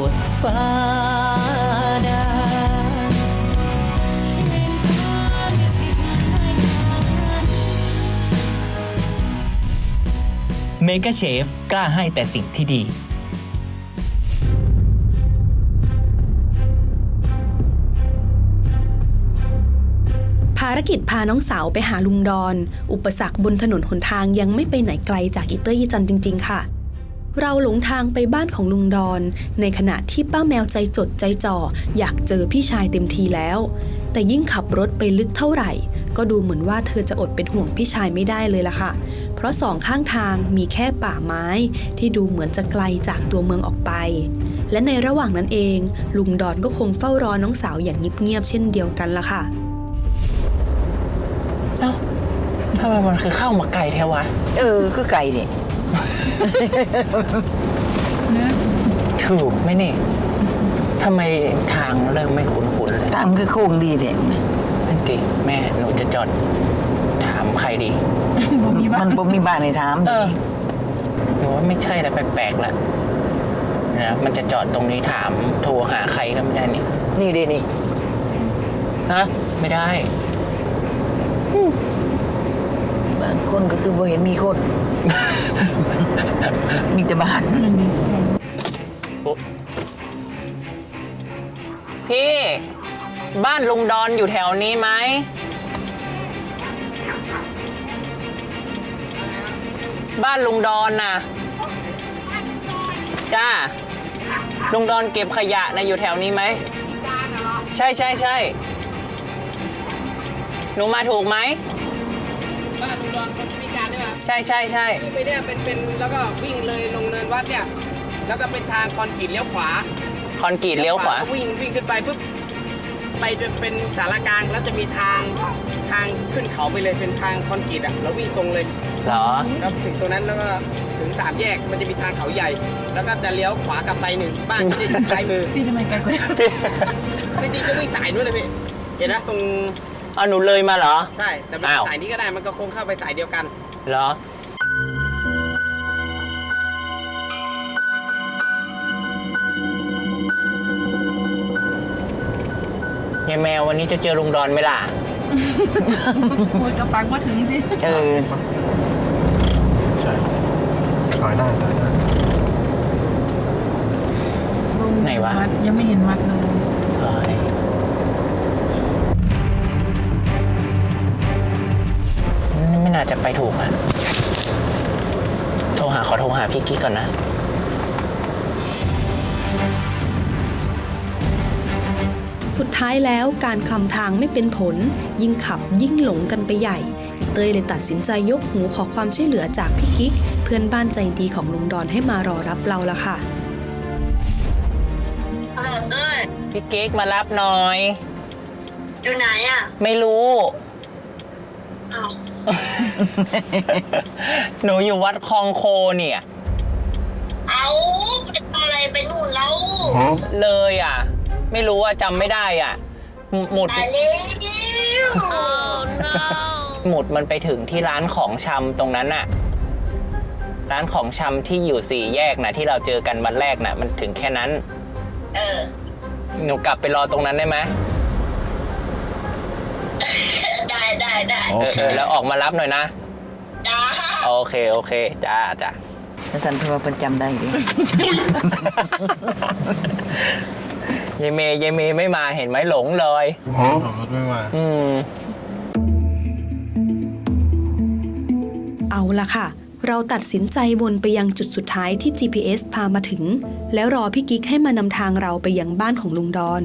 กดฟ้าได้เมกาเชฟกล้าให้แต่สิ่งที่ดี ภารกิจพาน้องสาวไปหาลุงดอน อุปสรรคบนถนนหนทางยังไม่ไปไหนไกลจากอีเตอร์ยีจันจริง ๆ ค่ะ เราหลงทางไปบ้านของลุงดอน ในขณะที่ป้าแมวใจจดใจจ่อ อยากเจอพี่ชายเต็มทีแล้ว แต่ยิ่งขับรถไปลึกเท่าไหร่ ก็ดูเหมือนว่าเธอจะอดเป็นห่วงพี่ชายไม่ได้เลยล่ะค่ะ เพราะสองข้างทางมีแค่ป่าไม้ที่ดูเหมือนจะไกลจากตัวเมืองออกไป และในระหว่างนั้นเอง ลุงดอนก็คงเฝ้ารอน้องสาวอย่างเงียบๆเช่นเดียวกันล่ะค่ะเอ้าทำไมมันคือข้าวหมาไก่แท้วะ เออ คือไก่นี่ ถูกไหมนี่ทำไมทางเริ่มไม่คุ้นๆเลยตามคือโค้งดีเนี่ยนั่นดิแม่หนูจะจอดถามใครดีมันบ่มีบ้านในถามเอดิอหนูว่าไม่ใช่แล้วแปลกๆแล้วนะมันจะจอดตรงนี้ถามโทรหาใครก็ไม่ได้นี่นี่ดินี่ฮะไม่ได้ บ้านคนก็คือบ่เห็นมีคน มีแต่บ้าน พี่ บ้านลุงดอนอยู่แถวนี้ไหม บ้านลุงดอนน่ะ จ้า ลุงดอนเก็บขยะนะอยู่แถวนี้ไหม ใช่ใช่ใช่หนูมาถูกไหม บ้านลุงดอนคนพิการได้ไหมครับใช่ใช่ใช่วิ่งไปเนี่ยเป็นเป็นแล้วก็วิ่งเลยลงเนินวัดเนี่ยแล้วก็เป็นทางคอนกรีตเลี้ยวขวาคอนกรีตเลี้ยวขวาก็วิ่งวิ่งขึ้นไปปุ๊บไปจนเป็นสารกลางแล้วจะมีทางทางขึ้นเขาไปเลยเป็นทางคอนกรีตอะเราวิ่งตรงเลยเหรอครับถึงตรงนั้นแล้วก็ถึงสามแยกมันจะมีทางเขาใหญ่ แล้วก็จะเลี้ยวขวากลับไปหนึ่งบ้านก็จะอยู่ซ้ายมือพี่ทำไมไกลกว่านี้จริงๆก็วิ่งสายนู้นเลยพี่เห็นนะตรง เอาหนูเลยมาเหรอ ใช่ แต่มันอ้าว สายนี้ก็ได้มันก็คงเข้าไปสายเดียวกัน เหรอ ยายแมววันนี้จะเจอลุงดอนไหมล่ะ โอ้ยกระปังมาถึงสิเออ ใช่ถอยได้ถอยได้ไหนวะดยังไม่เห็นวัดเลย ใช่ น่าจะไปถูกอะโทรหาขอโทรหาพี่กิ๊กก่อนนะสุดท้ายแล้วการคลำทางไม่เป็นผล ยิ่งขับยิ่งหลงกันไปใหญ่อีเตยเลยตัดสินใจยกหูขอความช่วยเหลือจากพี่กิ๊ก เพื่อนบ้านใจดีของลุงดอนให้มารอรับเราละค่ะเออเต้ยพี่กิ๊กมารับหน่อย อยู่ไหนอะ ไม่รู้อ้าว หนูอยู่วัดคลองโคเนี่ย เอาไปทำอะไรไปนู่นแล้วเลยอะ ไม่รู้อะจำไม่ได้อะ หมุดตายแล้วหมุดมันไปถึงที่ร้านของชำตรงนั้นน่ะ ร้านของชำที่อยู่สี่แยกนะที่เราเจอกันวันแรกน่ะ มันถึงแค่นั้น เออ หนูกลับไปรอตรงนั้นได้ไหม ได้ ได้ได้เออเออแล้วออกมารับหน่อยนะ จ้าโอเคโอเคจ้าจ้าแล้วสันเพิ่นว่าเพิ่นจำได้ดิยายเมย์ยายเมย์ไม่มาเห็นไหมหลงเลยอ๋อรถไม่มา อืม เอาละค่ะ เราตัดสินใจวนไปยังจุดสุดท้ายที่ GPS พามาถึง แล้วรอพี่กิ๊กให้มานำทางเราไปยังบ้านของลุงดอน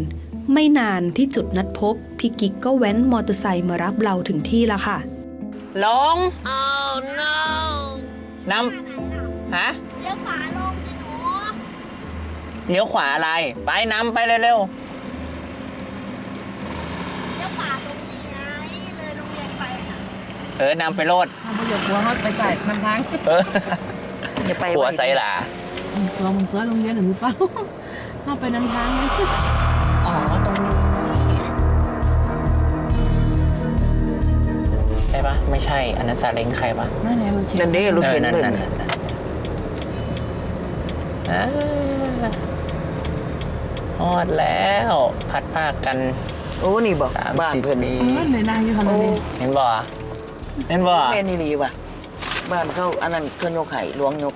ไม่นานที่จุดนัดพบ พี่กิ๊กก็แว้นมอเตอร์ไซค์มารับเราถึงที่ละค่ะหลง oh no นำฮะเลี้ยวขวาลงสิหนูเลี้ยวขวาอะไร ไปนำไปเร็วเลี้ยวขวาตรงนี้ไงเลยโรงเรียนไปอะๆเออนำไปโลดเอาประโยชน์หัวเขาไปจ่ายมันทางเอออย่าไปหัวไซหลาหัวมึงเสือโรงเรียนหรือเปล่าเข้าไปนำทางเลย ปะไม่ใช่ อันนั้นซาเล้งใครปะนั่นแหละเราเขียนั่นนเด้ลูกเออเห็นนั่นเพิ่นนั่นนั่นอ่าฮอดแล้ว พัดภาคกัน โอ้นี่บอกสามบ้านสิบเพิ่นปีเออในนางอยู่ขนาดโอ้นี้เห็นบ่เห็นบ่แม่นี่ดีว่ะบ้านเขาอันนั้นเขายกไข่หลวงยก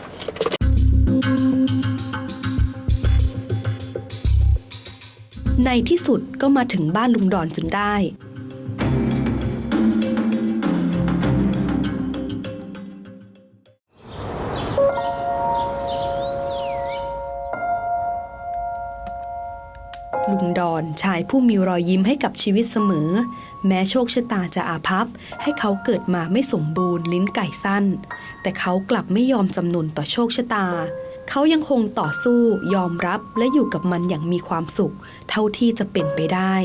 ในที่สุดก็มาถึงบ้านลุงดอนจนได้ ลุงดอนชายผู้มีรอยยิ้มให้กับชีวิตเสมอ แม้โชคชะตาจะอาภัพ ให้เขาเกิดมาไม่สมบูรณ์ลิ้นไก่สั้น แต่เขากลับไม่ยอมจำนนต่อโชคชะตา เขายังคงต่อสู้ยอมรับและอยู่กับมันอย่างมีความสุข เท่าที่จะเป็นไปได้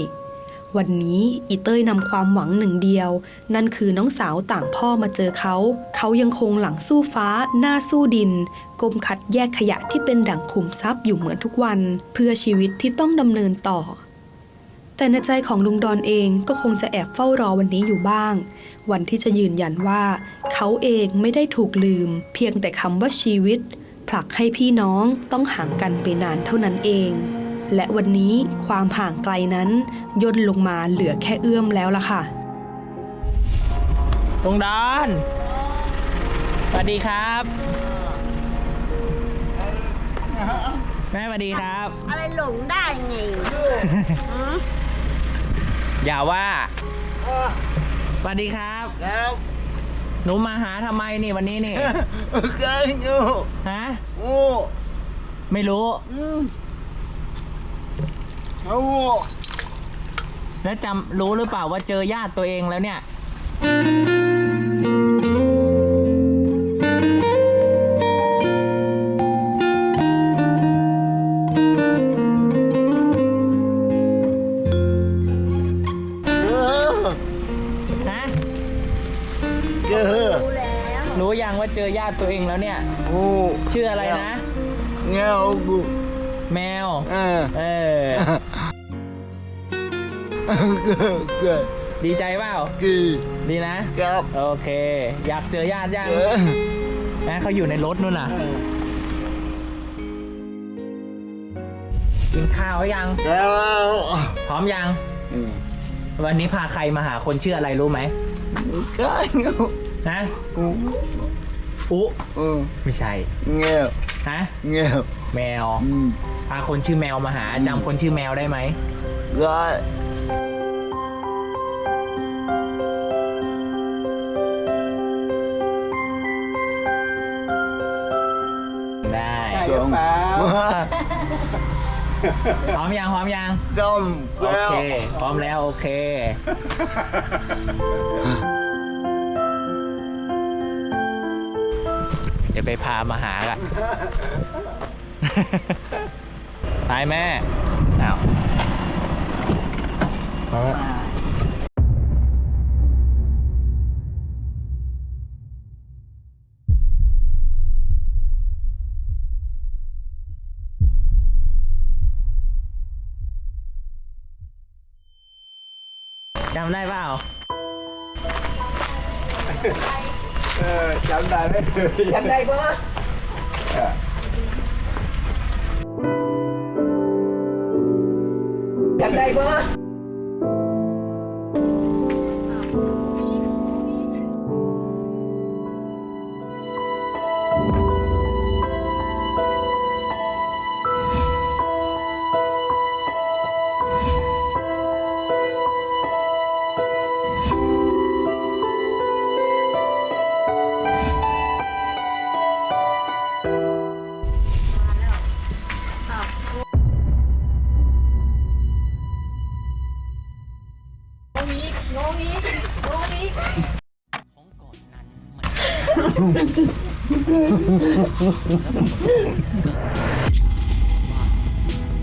วันนี้อีเต้ยนำความหวังหนึ่งเดียว นั่นคือน้องสาวต่างพ่อมาเจอเขา เขายังคงหลังสู้ฟ้า หน้าสู้ดินกลมคัดแยกขยะที่เป็นดั่งขุมทรัพย์อยู่เหมือนทุกวัน เพื่อชีวิตที่ต้องดำเนินต่อ แต่ในใจของลุงดอนเองก็คงจะแอบเฝ้ารอวันนี้อยู่บ้าง วันที่จะยืนยันว่า เขาเองไม่ได้ถูกลืม เพียงแต่คำว่าชีวิต ผลักให้พี่น้องต้องห่างกันไปนานเท่านั้นเอง และวันนี้ความห่างไกลนั้นย่นลงมาเหลือแค่เอื้อมแล้วล่ะค่ะลุงดอน สวัสดีครับ แม่สวัสดีครับ อะไรหลงได้ไงอย่าว่า สวัสดีครับ แล้วหนูมาหาทำไมนี่วันนี้นี่ เคยอยู่ฮะ โอ้ไม่รู้ อืม โอ้แล้วจำรู้หรือเปล่าว่าเจอญาติตัวเองแล้วเนี่ยเออฮะเจอรู้ยังว่าเจอญาติตัวเองแล้วเนี่ย โอ้ชื่ออะไรนะ เงี้ยกูแมว เออ เออเกิ ดเกิดดีใจเปล่ากีดีนะ ครับโอเค อยากเจอญาติยังเออนะเขาอยู่ในรถนู่นน่ะ กินข้าวหรือยัง แล้วพร้อมยังอืมวันนี้พาใครมาหาคนชื่ออะไรรู้ไหมเคยอยู่ฮะอืมอุเออไม่ใช่เงี้ยฮะเงี้ยแมวอืมพาคนชื่อแมวมาหาจำคนชื่อแมวได้ไหมก็ได้ สองว่าพร้อมยังพร้อมยังก้มโอแล้วเคพร้อมแล้วโอเคเดี๋ยวไปพามาหากันตายแม่อ้าว จำได้เปล่าเออจำได้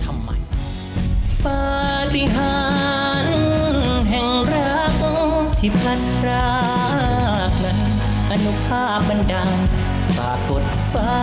ทำไมปาฏิหาริย์แห่งรักที่พลัดพรากนั้นอนุภาพบันดาลฝากกดฟ้า